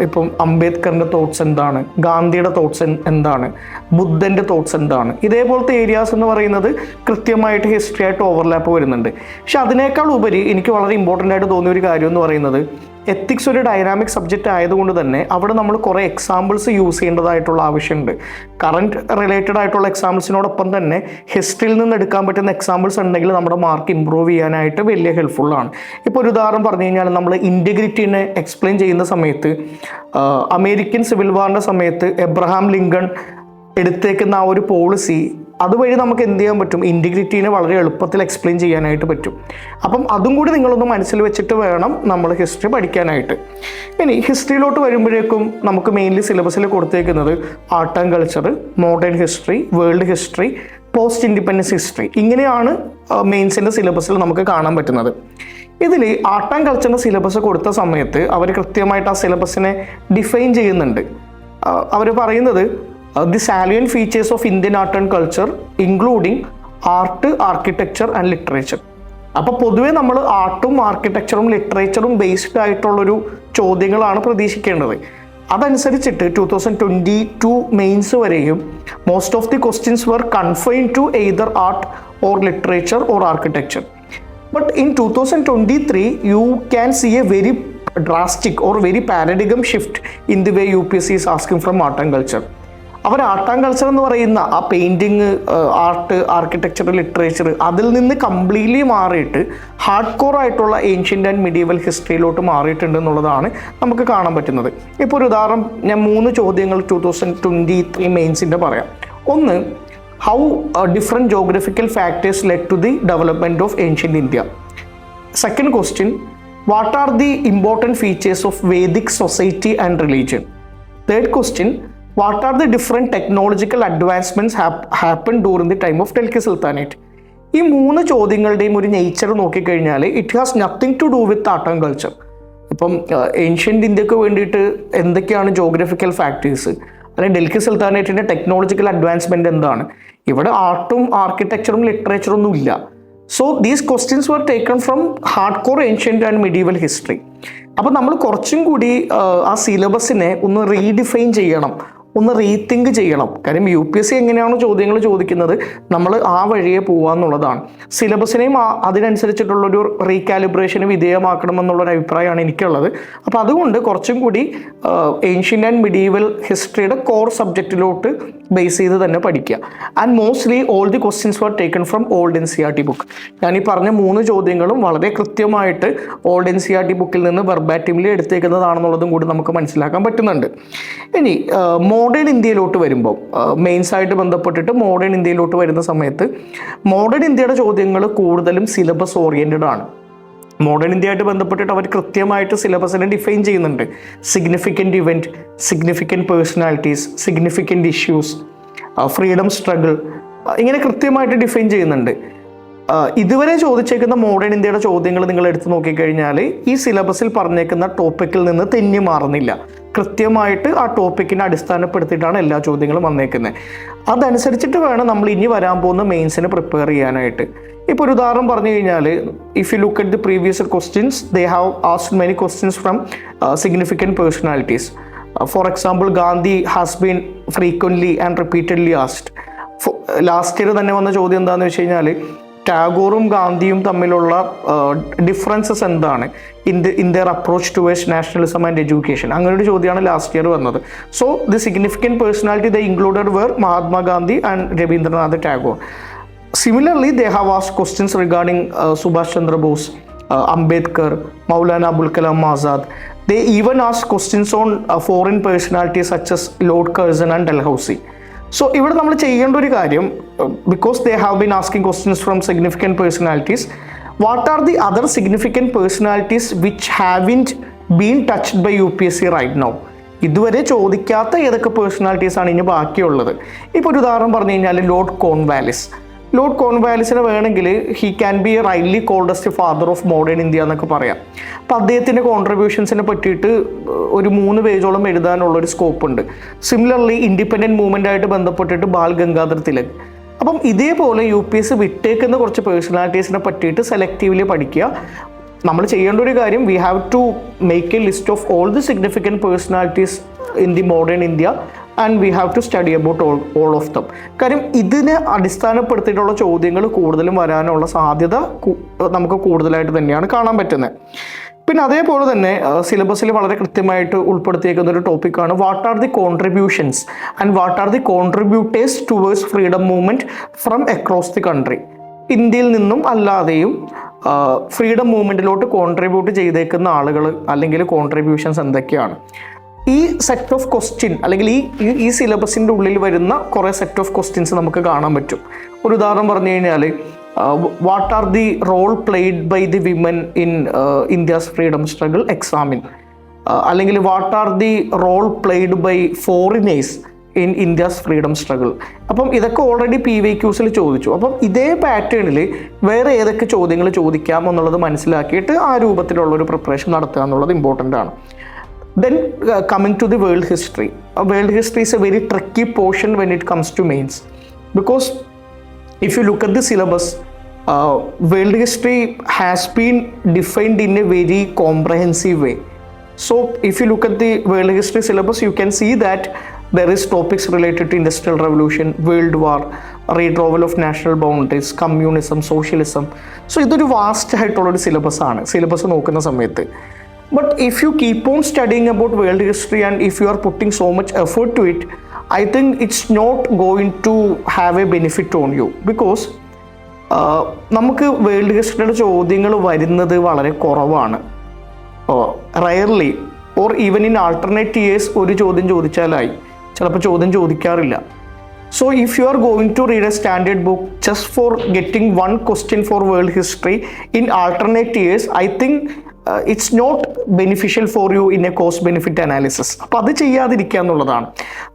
ഇപ്പം അംബേദ്കറിന്റെ തോട്ട്സ് എന്താണ് ഗാന്ധിയുടെ തോട്ട്സ് എന്താണ് ബുദ്ധന്റെ തോട്ട്സ് എന്താണ് ഇതേപോലത്തെ ഏരിയാസ് എന്ന് പറയുന്നത് കൃത്യമായിട്ട് ഹിസ്റ്ററി ആയിട്ട് ഓവർലാപ്പ് വരുന്നുണ്ട്. പക്ഷെ അതിനേക്കാൾ ഉപരി എനിക്ക് വളരെ ഇമ്പോർട്ടന്റ് ആയിട്ട് തോന്നിയ ഒരു കാര്യം എന്ന് പറയുന്നത് എത്തിക്സ് ഒരു ഡൈനാമിക് സബ്ജക്റ്റ് ആയതുകൊണ്ട് തന്നെ അവിടെ നമ്മൾ കുറേ എക്സാമ്പിൾസ് യൂസ് ചെയ്യേണ്ടതായിട്ടുള്ള ആവശ്യമുണ്ട്. കറണ്ട് റിലേറ്റഡ് ആയിട്ടുള്ള എക്സാമ്പിൾസിനോടൊപ്പം തന്നെ ഹിസ്റ്ററിയിൽ നിന്ന് എടുക്കാൻ പറ്റുന്ന എക്സാമ്പിൾസ് ഉണ്ടെങ്കിൽ നമ്മുടെ മാർക്ക് ഇമ്പ്രൂവ് ചെയ്യാനായിട്ട് വലിയ ഹെൽപ്ഫുള്ളാണ് ഇപ്പോൾ ഒരു ഉദാഹരണം പറഞ്ഞു കഴിഞ്ഞാൽ നമ്മൾ ഇന്റഗ്രിറ്റിനെ എക്സ്പ്ലെയിൻ ചെയ്യുന്ന സമയത്ത് അമേരിക്കൻ സിവിൽ വാറിന്റെ സമയത്ത് എബ്രഹാം ലിങ്കൺ എടുത്തേക്കുന്ന ആ ഒരു പോളിസി അതുവഴി നമുക്ക് എന്ത് ചെയ്യാൻ പറ്റും? ഇന്റിഗ്രിറ്റീനെ വളരെ എളുപ്പത്തിൽ എക്സ്പ്ലെയിൻ ചെയ്യാനായിട്ട് പറ്റും. അപ്പം അതും കൂടി നിങ്ങളൊന്ന് മനസ്സിൽ വെച്ചിട്ട് വേണം നമ്മൾ ഹിസ്റ്ററി പഠിക്കാനായിട്ട്. ഇനി ഹിസ്റ്ററിയിലോട്ട് വരുമ്പോഴേക്കും നമുക്ക് മെയിൻലി സിലബസിൽ കൊടുത്തേക്കുന്നത് art and culture modern history world history post independence history ഇങ്ങനെയാണ് മെയിൻസിന്റെ സിലബസിൽ നമുക്ക് കാണാൻ പറ്റുന്നത്. ഇതിൽ ആർട്ട് ആൻഡ് കൾച്ചറിന്റെ സിലബസ് കൊടുത്ത സമയത്ത് അവർ കൃത്യമായിട്ട് ആ സിലബസിനെ ഡിഫൈൻ ചെയ്യുന്നുണ്ട്. അവർ പറയുന്നത് the salient features of Indian art and culture including art architecture and literature അപ്പോൾ പൊതുവേ നമ്മൾ ആർട്ടും ആർക്കിടെക്ചറും ലിറ്ററേച്ചറും ബേസ്ഡ് ആയിട്ടുള്ളൊരു ചോദ്യങ്ങളാണ് പ്രതീക്ഷിക്കേണ്ടത്. അതനുസരിച്ചിട്ട് two thousand twenty two mains വരെയും most of the questions were confine to either art or literature or architecture But in 2023, you can see a very drastic or very paradigm shift in the way UPSC is asking from art and culture. അവർ art and culture എന്ന് പറയുന്ന ആ painting art architecture literature അതിൽ നിന്ന് completely മാറിയിട്ട് hard core ആയിട്ടുള്ള ancient and medieval ഹിസ്റ്ററിയിലോട്ട് മാറിയിട്ടുണ്ട് എന്നുള്ളതാണ് നമുക്ക് കാണാൻ പറ്റുന്നത്. ഇപ്പോൾ ഒരു ഉദാഹരണം ഞാൻ മൂന്ന് ചോദ്യങ്ങൾ ടു തൗസൻഡ് ട്വന്റി ത്രീ മെയിൻസിന്റെ പറയാം. ഒന്ന് how different geographical factors led to the development of ancient India second question what are the important features of Vedic society and religion third question what are the different technological advancements happen during the time of Delhi sultanate ഈ മൂന്ന് ചോദ്യങ്ങളുടെയും ഒരു nature നോക്കിക്കഴിഞ്ഞാൽ it has nothing to do with art and culture ഇപ്പം ancient ഇന്ത്യയ്ക്ക് വേണ്ടിയിട്ട് എന്തൊക്കെയാണ് geographical factors അല്ലെങ്കിൽ ഡൽഹി സുൽത്താനേറ്റിന്റെ ടെക്നോളജിക്കൽ അഡ്വാൻസ്മെന്റ് എന്താണ്? ഇവിടെ ആർട്ടും ആർക്കിടെക്ചറും ലിറ്ററേച്ചറും ഒന്നും ഇല്ല. So these questions were taken from hard core ancient and medieval history അപ്പോൾ നമ്മൾ കുറച്ചും കൂടി ആ സിലബസിനെ ഒന്ന് റീഡിഫൈൻ ചെയ്യണം. ഒന്ന് റീതിങ്ക് ചെയ്യണം. കാര്യം യു പി എസ് സി എങ്ങനെയാണോ ചോദ്യങ്ങൾ ചോദിക്കുന്നത് നമ്മൾ ആ വഴിയെ പോവാന്നുള്ളതാണ് സിലബസിനെയും ആ- അതിനനുസരിച്ചിട്ടുള്ളൊരു റീകാലിബ്രേഷന് വിധേയമാക്കണമെന്നുള്ളൊരു അഭിപ്രായമാണ് എനിക്കുള്ളത്. അപ്പോൾ അതുകൊണ്ട് കുറച്ചും കൂടി ഏൻഷ്യന്റ് ആൻഡ് മിഡീവൽ ഹിസ്റ്ററിയുടെ കോർ സബ്ജക്റ്റിലോട്ട് ബേസ് ചെയ്ത് തന്നെ പഠിക്കുക. And mostly all the questions were taken from old N C R T book ഞാൻ ഈ പറഞ്ഞ മൂന്ന് ചോദ്യങ്ങളും വളരെ കൃത്യമായിട്ട് old N C R T ബുക്കിൽ നിന്ന് വെർബാറ്റിംലി എടുത്തേക്കുന്നതാണെന്നുള്ളതും കൂടി നമുക്ക് മനസ്സിലാക്കാൻ പറ്റുന്നുണ്ട്. ഇനി മോഡേൺ ഇന്ത്യയിലോട്ട് വരുമ്പോൾ മെയിൻസ് ആയിട്ട് ബന്ധപ്പെട്ടിട്ട് മോഡേൺ ഇന്ത്യയിലോട്ട് വരുന്ന സമയത്ത് മോഡേൺ ഇന്ത്യയുടെ ചോദ്യങ്ങൾ കൂടുതലും സിലബസ് ഓറിയന്റഡ് ആണ്. മോഡേൺ ഇന്ത്യയായിട്ട് ബന്ധപ്പെട്ടിട്ട് അവർ കൃത്യമായിട്ട് സിലബസിനെ ഡിഫൈൻ ചെയ്യുന്നുണ്ട്. Significant event significant personalities significant issues freedom struggle ഇങ്ങനെ കൃത്യമായിട്ട് ഡിഫൈൻ ചെയ്യുന്നുണ്ട്. ഇതുവരെ ചോദിച്ചേക്കുന്ന മോഡേൺ ഇന്ത്യയുടെ ചോദ്യങ്ങൾ നിങ്ങൾ എടുത്തു നോക്കിക്കഴിഞ്ഞാൽ ഈ സിലബസിൽ പറഞ്ഞേക്കുന്ന ടോപ്പിക്കിൽ നിന്ന് തെന്നി മാറുന്നില്ല. കൃത്യമായിട്ട് ആ ടോപ്പിക്കിനെ അടിസ്ഥാനപ്പെടുത്തിയിട്ടാണ് എല്ലാ ചോദ്യങ്ങളും വന്നേക്കുന്നത് അതനുസരിച്ചിട്ട് വേണം നമ്മൾ ഇനി വരാൻ പോകുന്ന മെയിൻസിനെ പ്രിപ്പയർ ചെയ്യാനായിട്ട്. ഇപ്പോൾ ഒരു ഉദാഹരണം പറഞ്ഞു കഴിഞ്ഞാൽ if you look at the previous questions they have asked many questions from significant personalities for example Gandhi has been frequently and repeatedly asked last year തന്നെ വന്ന ചോദ്യം എന്താണെന്ന് വെച്ച് കഴിഞ്ഞാൽ ടാഗോറും ഗാന്ധിയും തമ്മിലുള്ള ഡിഫറൻസസ് എന്താണ് in the in there approach towards nationalism and education അങ്ങനെ ഒരു ചോദ്യമാണ് ലാസ്റ്റ് ഇയർ വന്നത് so the significant personality the included were Mahatma Gandhi and Ravindranath Tagore questions regarding uh, Subhash Chandra Bose, uh, Ambedkar, Maulana Abul Kalam Azad. They even asked questions on uh, foreign personalities such as Lord Curzon and Dalhousie. So ഇവിടെ നമ്മൾ ചെയ്യേണ്ട ഒരു കാര്യം because they have been asking questions from significant personalities what are the other significant personalities which haven't been touched by U P S C right now ഇതുവരെ ചോദിക്കാത്ത ഏതൊക്കെ personalities ആണ് ഇനി ബാക്കിയുള്ളത്? ഇപ്പോൾ ഒരു ഉദാഹരണം പറഞ്ഞു കഴിഞ്ഞാൽ ലോർഡ് കോൺവാലിസ് ലോർഡ് കോൺവാലിസിനെ വേണമെങ്കിൽ he can be rightly called as father of modern India എന്നൊക്കെ പറയാം. അപ്പോൾ അദ്ദേഹത്തിന്റെ കോൺട്രിബ്യൂഷൻസിനെ പറ്റിയിട്ട് ഒരു മൂന്ന് പേജോളം എഴുതാനുള്ള ഒരു സ്കോപ്പ് ഉണ്ട്. സിമിലർലി ഇൻഡിപെൻഡന്റ് മൂവ്മെന്റ് ആയിട്ട് ബന്ധപ്പെട്ടിട്ട് ബാൽ ഗംഗാധർ തിലക്. അപ്പം ഇതേപോലെ യു പി എസ് വിട്ടേക്കുന്ന കുറച്ച് പേഴ്സണാലിറ്റീസിനെ പറ്റിയിട്ട് സെലക്റ്റീവ്ലി പഠിക്കുക. നമ്മൾ ചെയ്യേണ്ട ഒരു കാര്യം we have to make a list of all the significant personalities in the modern India and we have to study about all all of them കാര്യം ഇതിനെ അടിസ്ഥാനപ്പെടുത്തിയിട്ടുള്ള ചോദ്യങ്ങൾ കൂടുതലും വരാനുള്ള സാധ്യത നമുക്ക് കൂടുതലായിട്ട് തന്നെയാണ് കാണാൻ പറ്റുന്നത്. പിന്നെ അതേപോലെ തന്നെ സിലബസിൽ വളരെ കൃത്യമായിട്ട് ഉൾപ്പെടുത്തിയേക്കുന്ന ഒരു ടോപ്പിക്കാണ് what are the contributions and what are the contributors towards freedom movement from across the country ഇന്ത്യയിൽ നിന്നും അല്ലാതെയും ഫ്രീഡം മൂവ്മെന്റിലോട്ട് കോൺട്രിബ്യൂട്ട് ചെയ്തേക്കുന്ന ആളുകൾ അല്ലെങ്കിൽ കോൺട്രിബ്യൂഷൻസ് എന്തൊക്കെയാണ്? ഈ സെറ്റ് ഓഫ് ക്വസ്റ്റ്യൻ അല്ലെങ്കിൽ ഈ ഈ- സിലബസിന്റെ ഉള്ളിൽ വരുന്ന കുറേ സെറ്റ് ഓഫ് ക്വസ്റ്റ്യൻസ് നമുക്ക് കാണാൻ പറ്റും. ഒരു ഉദാഹരണം പറഞ്ഞു കഴിഞ്ഞാൽ what are the role played by the women in India's freedom struggle examine അല്ലെങ്കിൽ what are the role played by foreigners in India's freedom struggle അപ്പം ഇതൊക്കെ ഓൾറെഡി പി വൈ ക്യൂസിൽ ചോദിച്ചു. അപ്പം ഇതേ പാറ്റേണിൽ വേറെ ഏതൊക്കെ ചോദ്യങ്ങൾ ചോദിക്കാം എന്നുള്ളത് മനസ്സിലാക്കിയിട്ട് ആ രൂപത്തിലുള്ള ഒരു പ്രിപ്പറേഷൻ നടത്തുക എന്നുള്ളത് ഇമ്പോർട്ടന്റ് ആണ്. Then coming to the world history world history is a very tricky portion when it comes to mains because you look at the syllabus, uh, world history has been defined in a very comprehensive way. So, if you look at the world history syllabus, you can see that there is topics related to industrial revolution, world war, redrawal of national boundaries, communism, socialism. So, ഇതൊരു vast ആയിട്ടുള്ളൊരു syllabus ആണ് syllabus നോക്കുന്ന സമയത്ത് but if you keep on studying about world history and if you are putting so much effort to it, I think it's not going to have a benefit on you. Because നമുക്ക് world ഹിസ്റ്ററിയുടെ ചോദ്യങ്ങൾ വരുന്നത് വളരെ കുറവാണ്. Rarely or even in alternate years ഒരു ചോദ്യം ചോദിച്ചാലായി. ചിലപ്പോൾ ചോദ്യം ചോദിക്കാറില്ല. So if you are going to read a standard book just for getting one question for world history in alternate years I think it's it's not for you in a cost benefit analysis. അപ്പോൾ അത് ചെയ്യാതിരിക്കുക എന്നുള്ളതാണ്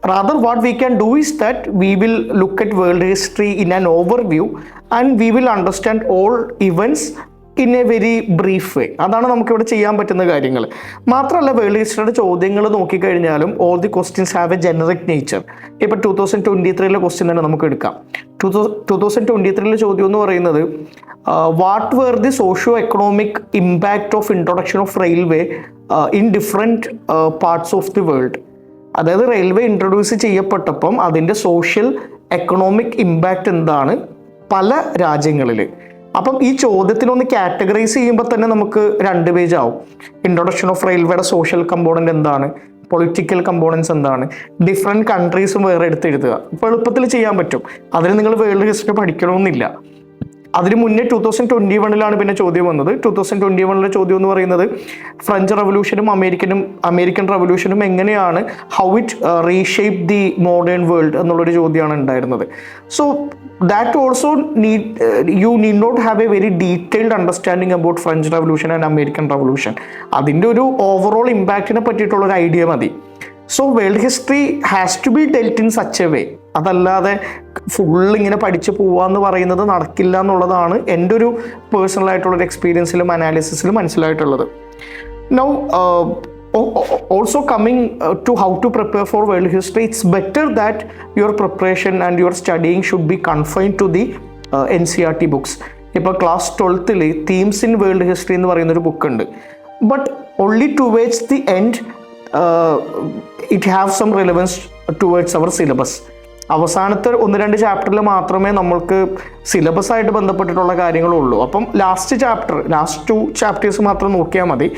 rather what we can do is that we will look at world history in an overview and we will understand all events in a very brief way അതാണ് നമുക്കിവിടെ ചെയ്യാൻ പറ്റുന്ന കാര്യങ്ങൾ. മാത്രമല്ല വേൾഡ് ഹിസ്റ്ററിയുടെ ചോദ്യങ്ങൾ നോക്കിക്കഴിഞ്ഞാലും all the questions have a generic nature ഇപ്പോൾ two thousand twenty ത്രീയിലെ ക്വസ്റ്റ്യൻ തന്നെ നമുക്ക് എടുക്കാം. ടു ടു തൗസൻഡ് ട്വന്റി ത്രീയിലെ ചോദ്യം എന്ന് പറയുന്നത് what were the socio economic impact of introduction of railway in different parts of the world അതായത് റെയിൽവേ ഇൻട്രൊഡ്യൂസ് ചെയ്യപ്പെട്ടപ്പം അതിന്റെ സോഷ്യൽ എക്കണോമിക് ഇമ്പാക്റ്റ് എന്താണ്? പല രാജ്യങ്ങളിൽ അപ്പം ഈ ചോദ്യത്തിനൊന്ന് കാറ്റഗറൈസ് ചെയ്യുമ്പോൾ തന്നെ നമുക്ക് രണ്ട് പേജ് ആവും. ഇൻട്രൊഡക്ഷൻ ഓഫ് റെയിൽവേയുടെ സോഷ്യൽ കമ്പോണന്റ് എന്താണ്? പൊളിറ്റിക്കൽ കമ്പോണൻസ് എന്താണ്? ഡിഫറെന്റ് കൺട്രീസും വേറെ എടുത്ത് എഴുതുക. ഇപ്പോൾ എളുപ്പത്തിൽ ചെയ്യാൻ പറ്റും. അതിന് നിങ്ങൾ വേൾഡ് ഹിസ്റ്ററി പഠിക്കണമെന്നില്ല. അതിന് മുന്നേ ടൂ തൗസൻഡ് ട്വന്റി വണ്ണിലാണ് പിന്നെ ചോദ്യം വന്നത്. ടൂ തൗസൻഡ് ട്വന്റി വണ്ണിലെ ചോദ്യം എന്ന് പറയുന്നത് ഫ്രഞ്ച് റവല്യൂഷനും അമേരിക്കനും അമേരിക്കൻ റവല്യൂഷനും എങ്ങനെയാണ് how it reshape the modern world എന്നുള്ളൊരു ചോദ്യമാണ് ഉണ്ടായിരുന്നത്. So that also need you need not have a very detailed understanding about French revolution and American revolution അതിന്റെ ഒരു ഓവറോൾ ഇമ്പാക്റ്റിനെ പറ്റിയിട്ടുള്ള ഒരു ഐഡിയ മതി. So world history has to be dealt in such a way അതല്ലാതെ full ഇങ്ങനെ പഠിച്ചു പോവാന്ന് പറയുന്നത് നടക്കില്ല എന്നുള്ളതാണ് എന്റെ ഒരു പേഴ്സണൽ ആയിട്ടുള്ളൊരു എക്സ്പീരിയൻസിലും അനാലിസിസിലും മനസ്സിലായിട്ടുള്ളത്. Now also coming to how to prepare for world history it's better that your preparation and your studying should be confined to the N C R T books ഇപ്പോൾ ക്ലാസ് ട്വൽത്തിൽ തീംസ് ഇൻ വേൾഡ് ഹിസ്റ്ററി എന്ന് പറയുന്നൊരു book ഉണ്ട്. But only towards the end it have some relevance towards our syllabus അവസാനത്തെ ഒന്ന് രണ്ട് ചാപ്റ്ററിൽ മാത്രമേ നമ്മൾക്ക് സിലബസ് ആയിട്ട് ബന്ധപ്പെട്ടിട്ടുള്ള കാര്യങ്ങളുള്ളൂ. അപ്പം last chapter last two chapters മാത്രം നോക്കിയാൽ മതി.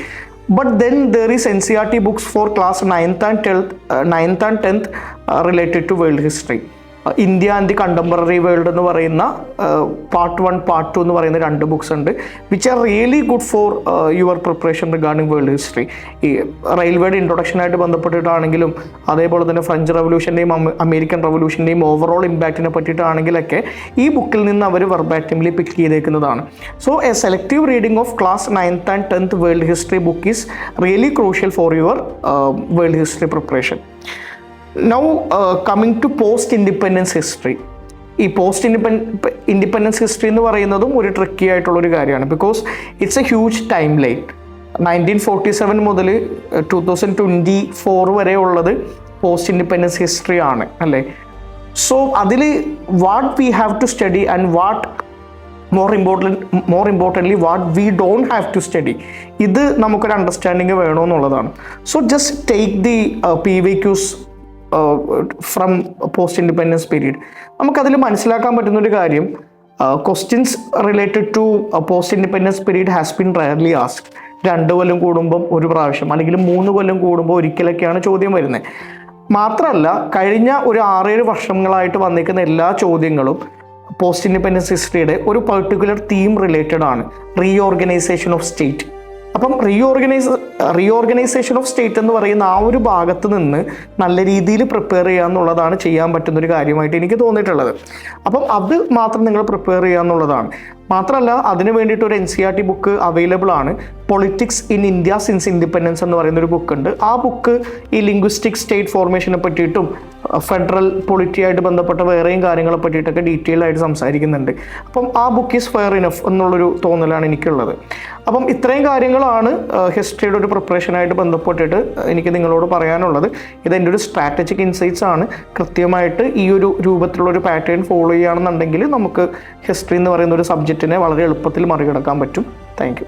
But then there is N C R T books for class ninth and tenth ninth and tenth related to world history India and the contemporary world എന്ന് പറയുന്ന part one part two എന്ന് പറയുന്ന രണ്ട് books ഉണ്ട് which are really good for your preparation regarding world history ഈ റെയിൽവേയുടെ ഇൻട്രൊഡക്ഷനായിട്ട് ബന്ധപ്പെട്ടിട്ടാണെങ്കിലും അതേപോലെ തന്നെ ഫ്രഞ്ച് റവല്യൂഷന്റെയും അമേരിക്കൻ റവല്യൂഷന്റെയും ഓവറോൾ ഇമ്പാക്റ്റിനെ പറ്റിയിട്ടാണെങ്കിലൊക്കെ ഈ ബുക്കിൽ നിന്ന് അവർ verbatimly pick ചെയ്തേക്കുന്നതാണ്. So a selective reading of class ninth and tenth world history book is really crucial for your world history preparation now coming to post independence history ഈ post ഇൻഡിപെൻ independence history എന്ന് പറയുന്നതും ഒരു tricky ആയിട്ടുള്ളൊരു കാര്യമാണ്. Because it's a huge time line nineteen forty seven മുതൽ two thousand twenty four വരെ ഉള്ളത് post independence history ആണ് അല്ലേ? സോ അതിൽ what we have to study and what more important more importantly what we don't have to study ഇത് നമുക്കൊരു understanding വേണമെന്നുള്ളതാണ് so just take the P V Qs from post independence period നമുക്കതിൽ മനസ്സിലാക്കാൻ പറ്റുന്ന ഒരു കാര്യം questions related to post independence period has been rarely ask രണ്ട് കൊല്ലം കൂടുമ്പം ഒരു പ്രാവശ്യം അല്ലെങ്കിൽ മൂന്ന് കൊല്ലം കൂടുമ്പോൾ ഒരിക്കലൊക്കെയാണ് ചോദ്യം വരുന്നത് മാത്രമല്ല കഴിഞ്ഞ ഒരു ആറേഴ് വർഷങ്ങളായിട്ട് വന്നിരിക്കുന്ന എല്ലാ ചോദ്യങ്ങളും പോസ്റ്റ് ഇൻഡിപെൻഡൻസ് ഹിസ്റ്ററിയുടെ ഒരു പർട്ടിക്കുലർ തീം റിലേറ്റഡ് ആണ്. റീ ഓർഗനൈസേഷൻ ഓഫ് സ്റ്റേറ്റ് അപ്പം റീഓർഗനൈസ് റീഓർഗനൈസേഷൻ ഓഫ് സ്റ്റേറ്റ് എന്ന് പറയുന്ന ആ ഒരു ഭാഗത്ത് നിന്ന് നല്ല രീതിയിൽ പ്രിപ്പയർ ചെയ്യുക എന്നുള്ളതാണ് ചെയ്യാൻ പറ്റുന്നൊരു കാര്യമായിട്ട് എനിക്ക് തോന്നിയിട്ടുള്ളത്. അപ്പം അത് മാത്രം നിങ്ങൾ പ്രിപ്പയർ ചെയ്യുക എന്നുള്ളതാണ്. മാത്രമല്ല അതിന് വേണ്ടിയിട്ട് ഒരു N C R T book available ആണ്. Politics in India since independence എന്ന് പറയുന്ന ഒരു ബുക്ക് ഉണ്ട്. ആ ബുക്ക് ഈ ലിംഗ്വിസ്റ്റിക് സ്റ്റേറ്റ് ഫോർമേഷനെ പറ്റിയിട്ടും ഫെഡറൽ പൊളിറ്റിയായിട്ട് ബന്ധപ്പെട്ട വേറെയും കാര്യങ്ങളെ പറ്റിയിട്ടൊക്കെ ഡീറ്റെയിൽ ആയിട്ട് സംസാരിക്കുന്നുണ്ട്. അപ്പം ആ ബുക്ക് ഈസ് ഫെയർ ഇനഫ് എന്നുള്ളൊരു തോന്നലാണ് എനിക്കുള്ളത്. അപ്പം ഇത്രയും കാര്യങ്ങളാണ് ഹിസ്റ്ററിയുടെ ഒരു പ്രിപ്പറേഷനായിട്ട് ബന്ധപ്പെട്ടിട്ട് എനിക്ക് നിങ്ങളോട് പറയാനുള്ളത്. ഇത് എന്റെ ഒരു സ്ട്രാറ്റജിക് ഇൻസൈറ്റ്സ് ആണ്. കൃത്യമായിട്ട് ഈ ഒരു രൂപത്തിലുള്ള ഒരു പാറ്റേൺ ഫോളോ ചെയ്യുകയാണെന്നുണ്ടെങ്കിൽ നമുക്ക് ഹിസ്റ്ററി എന്ന് പറയുന്ന ഒരു ബഡ്ജറ്റിനെ വളരെ എളുപ്പത്തിൽ മറികടക്കാൻ പറ്റും. താങ്ക്